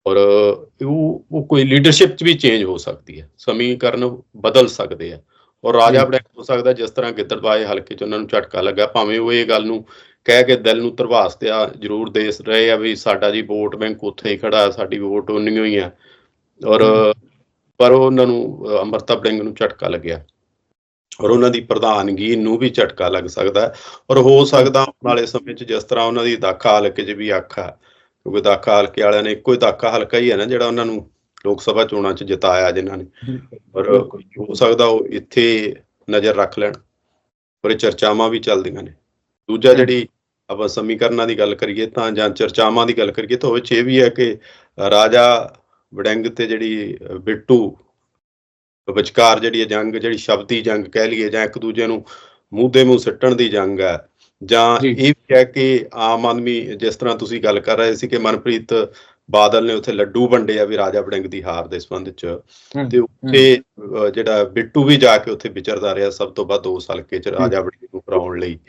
ਔਰ ਉਹ ਉਹ ਕੋਈ ਲੀਡਰਸ਼ਿਪ 'ਚ ਵੀ ਚੇਂਜ ਹੋ ਸਕਦੀ ਹੈ ਸਮੀਕਰਨ ਬਦਲ ਸਕਦੇ ਆ। ਔਰ ਰਾਜਾ ਜੀ। ਵੜਿੰਗ ਹੋ ਸਕਦਾ ਜਿਸ ਤਰ੍ਹਾਂ ਗਿੱਦੜਬਾਏ ਹਲਕੇ 'ਚ ਉਹਨਾਂ ਨੂੰ ਝਟਕਾ ਲੱਗਾ ਭਾਵੇਂ ਉਹ ਇਹ ਗੱਲ ਨੂੰ ਕਹਿ ਕੇ ਦਿਲ ਨੂੰ ਧਰਵਾਸ ਤੇ ਆ ਜ਼ਰੂਰ ਦੇ ਰਹੇ ਆ ਵੀ ਸਾਡਾ ਜੀ ਵੋਟ ਬੈਂਕ ਉੱਥੇ ਹੀ ਖੜਾ ਸਾਡੀ ਵੋਟ ਉਨੀ ਹੋਈ ਆ। ਔਰ ਪਰ ਉਹਨਾਂ ਨੂੰ ਅੰਮ੍ਰਿਤਾ ਵੜਿੰਗ ਨੂੰ ਝਟਕਾ ਲੱਗਿਆ। ਔਰ ਉਹਨਾਂ ਦੀ ਪ੍ਰਧਾਨਗੀ ਨੂੰ ਵੀ ਝਟਕਾ ਲੱਗ ਸਕਦਾ ਔਰ ਹੋ ਸਕਦਾ ਵਾਲੇ ਸਮੇਂ 'ਚ ਜਿਸ ਤਰ੍ਹਾਂ ਉਹਨਾਂ ਦੀ ਦਾਖਾ ਹਲਕੇ 'ਚ ਵੀ ਆਖਾ ਕਿਉਂਕਿ ਦਾਖਾ ਹਲਕੇ ਵਾਲਿਆਂ ਨੇ ਇੱਕੋ ਹੀ ਦਾਖਾ ਹਲਕਾ ਹੀ ਹੈ ਨਾ ਜਿਹੜਾ ਉਹਨਾਂ ਨੂੰ ਲੋਕ ਸਭਾ ਚੋਣਾਂ 'ਚ ਜਿਤਾਇਆ ਜਿਨ੍ਹਾਂ ਨੇ। ਪਰ ਹੋ ਸਕਦਾ ਉਹ ਇੱਥੇ ਨਜ਼ਰ ਰੱਖ ਲੈਣ। ਔਰ ਇਹ ਚਰਚਾਵਾਂ ਵੀ ਚੱਲਦੀਆਂ ਨੇ। ਦੂਜਾ ਜਿਹੜੀ ਆਪਾਂ ਸਮੀਕਰਨਾਂ ਦੀ ਗੱਲ ਕਰੀਏ ਤਾਂ ਜਾਂ ਚਰਚਾਵਾਂ ਦੀ ਗੱਲ ਕਰੀਏ ਤਾਂ ਉਹ 'ਚ ਇਹ ਵੀ ਹੈ ਕਿ ਰਾਜਾ ਵੜਿੰਗ ਤੇ ਜਿਹੜੀ ਬਿੱਟੂ ਵਿਚਕਾਰ ਜਿਹੜੀ ਜੰਗ ਜਿਹੜੀ ਸ਼ਬਦੀ ਜੰਗ ਕਹਿ ਲਈਏ ਜਾਂ ਇੱਕ ਦੂਜੇ ਨੂੰ ਮੂੰਹ ਦੇ ਮੂੰਹ ਸਿੱਟਣ ਦੀ ਜੰਗ ਹੈ ਜਾਂ। ਇਹ ਵੀ ਹੈ ਕਿ ਆਮ ਆਦਮੀ ਜਿਸ ਤਰ੍ਹਾਂ ਤੁਸੀਂ ਗੱਲ ਕਰ ਰਹੇ ਸੀ ਕਿ ਮਨਪ੍ਰੀਤ ਬਾਦਲ ਨੇ ਉੱਥੇ ਲੱਡੂ ਵੰਡੇ ਆ ਵੀ ਰਾਜਾ ਵੜਿੰਗ ਦੀ ਹਾਰ ਦੇ ਸੰਬੰਧ ਚ ਤੇ ਉੱਥੇ ਜਿਹੜਾ ਬਿੱਟੂ ਵੀ ਜਾ ਕੇ ਉੱਥੇ ਵਿਚਰਦਾ ਰਿਹਾ ਸਭ ਤੋਂ ਵੱਧ ਉਸ ਹਲਕੇ ਚ ਰਾਜਾ ਵੜਿੰਗ ਨੂੰ ਹਰਾਉਣ ਲਈ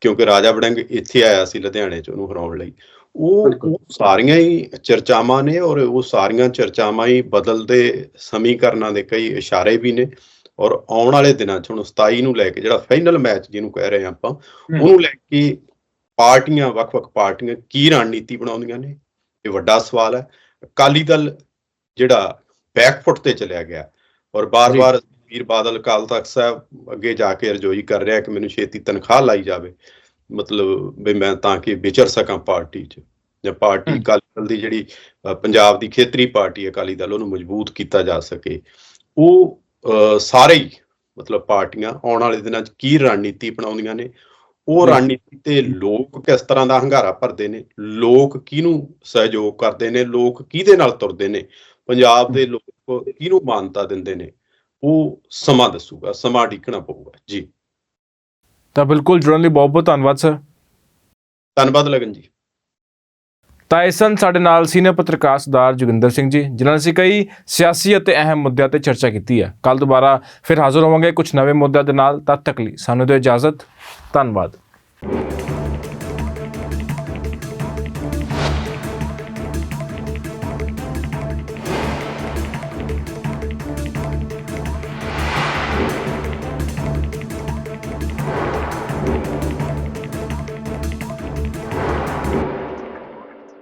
ਕਿਉਂਕਿ ਰਾਜਾ ਵੜਿੰਗ ਇੱਥੇ ਆਇਆ ਸੀ ਲੁਧਿਆਣੇ ਚ ਉਹਨੂੰ ਹਰਾਉਣ ਲਈ। ਉਹ ਸਾਰੀਆਂ ਹੀ ਚਰਚਾਵਾਂ ਨੇ ਔਰ ਉਹ ਸਾਰੀਆਂ ਚਰਚਾਵਾਂ ਹੀ ਬਦਲਦੇ ਸਮੀਕਰਨਾਂ ਦੇ ਕਈ ਇਸ਼ਾਰੇ ਵੀ ਨੇ ਔਰ ਆਉਣ ਵਾਲੇ ਦਿਨਾਂ 'ਚ ਹੁਣ 27 ਨੂੰ ਲੈ ਕੇ ਜਿਹੜਾ ਫਾਈਨਲ ਮੈਚ ਜਿਹਨੂੰ ਕਹਿ ਰਹੇ ਆਪਾਂ ਉਹਨੂੰ ਲੈ ਕੇ ਪਾਰਟੀਆਂ ਵੱਖ-ਵੱਖ ਪਾਰਟੀਆਂ ਕੀ ਰਣਨੀਤੀ ਬਣਾਉਂਦੀਆਂ ਨੇ ਇਹ ਵੱਡਾ ਸਵਾਲ ਹੈ। ਅਕਾਲੀ ਦਲ ਜਿਹੜਾ ਬੈਕਫੁੱਟ ਤੇ ਚਲਿਆ ਗਿਆ ਔਰ ਬਾਰ-ਬਾਰ ਵੀਰ ਬਾਦਲ ਅਕਾਲ ਤਖਤ ਸਾਹਿਬ ਅੱਗੇ ਜਾ ਕੇ ਅਰਜ਼ੋਈ ਕਰ ਰਿਹਾ ਕਿ ਮੈਨੂੰ ਛੇਤੀ ਤਨਖਾਹ ਲਾਈ ਜਾਵੇ। ਮਤਲਬ ਵੀ ਮੈਂ ਤਾਂ ਕਿ ਵਿਚਰ ਸਕਾਂ ਪਾਰਟੀ 'ਚ। ਜਾਂ ਪਾਰਟੀ। ਅਕਾਲੀ ਦਲ ਦੀ ਜਿਹੜੀ ਪੰਜਾਬ ਦੀ ਖੇਤਰੀ ਪਾਰਟੀ ਅਕਾਲੀ ਦਲ ਉਹਨੂੰ ਮਜ਼ਬੂਤ ਕੀਤਾ ਜਾ ਸਕੇ। ਉਹ ਸਾਰੇ ਹੀ ਮਤਲਬ ਪਾਰਟੀਆਂ ਆਉਣ ਵਾਲੇ ਦਿਨਾਂ 'ਚ ਕੀ ਰਣਨੀਤੀ ਅਪਣਾਉਂਦੀਆਂ ਨੇ? ਉਹ। ਰਣਨੀਤੀ ਤੇ ਲੋਕ ਕਿਸ ਤਰ੍ਹਾਂ ਦਾ ਹੰਗਾਰਾ ਭਰਦੇ ਨੇ? ਲੋਕ ਕਿਹਨੂੰ ਸਹਿਯੋਗ ਕਰਦੇ ਨੇ? ਲੋਕ ਕਿਹਦੇ ਨਾਲ ਤੁਰਦੇ ਨੇ? ਪੰਜਾਬ ਦੇ ਲੋਕ ਕਿਹਨੂੰ ਮਾਨਤਾ ਦਿੰਦੇ ਨੇ? ਉਹ ਸਮਾਂ ਦੱਸੂਗਾ ਸਮਾਂ ਢੀਕਣਾ ਪਊਗਾ। ਜੀ। ਤਾਂ ਬਿਲਕੁਲ ਜੁੜਨ ਲਈ ਬਹੁਤ ਬਹੁਤ ਧੰਨਵਾਦ ਸਰ ਧੰਨਵਾਦ ਲਗਨ ਜੀ। ਤਾਂ ਇਸ ਸਨ ਸਾਡੇ ਨਾਲ ਸੀਨੀਅਰ ਪੱਤਰਕਾਰ ਸਰਦਾਰ ਜੋਗਿੰਦਰ ਸਿੰਘ ਜੀ ਜਿਨ੍ਹਾਂ ਨੇ ਅਸੀਂ ਕਈ ਸਿਆਸੀ ਅਤੇ ਅਹਿਮ ਮੁੱਦਿਆਂ ਤੇ ਚਰਚਾ ਕੀਤੀ ਹੈ। ਕੱਲ ਦੁਬਾਰਾ ਫਿਰ ਹਾਜ਼ਰ ਹੋਵਾਂਗੇ ਕੁਝ ਨਵੇਂ ਮੁੱਦਿਆਂ ਦੇ ਨਾਲ ਤਦ ਤੱਕ ਲਈ ਸਾਨੂੰ ਦਿਓ ਇਜਾਜ਼ਤ। ਧੰਨਵਾਦ।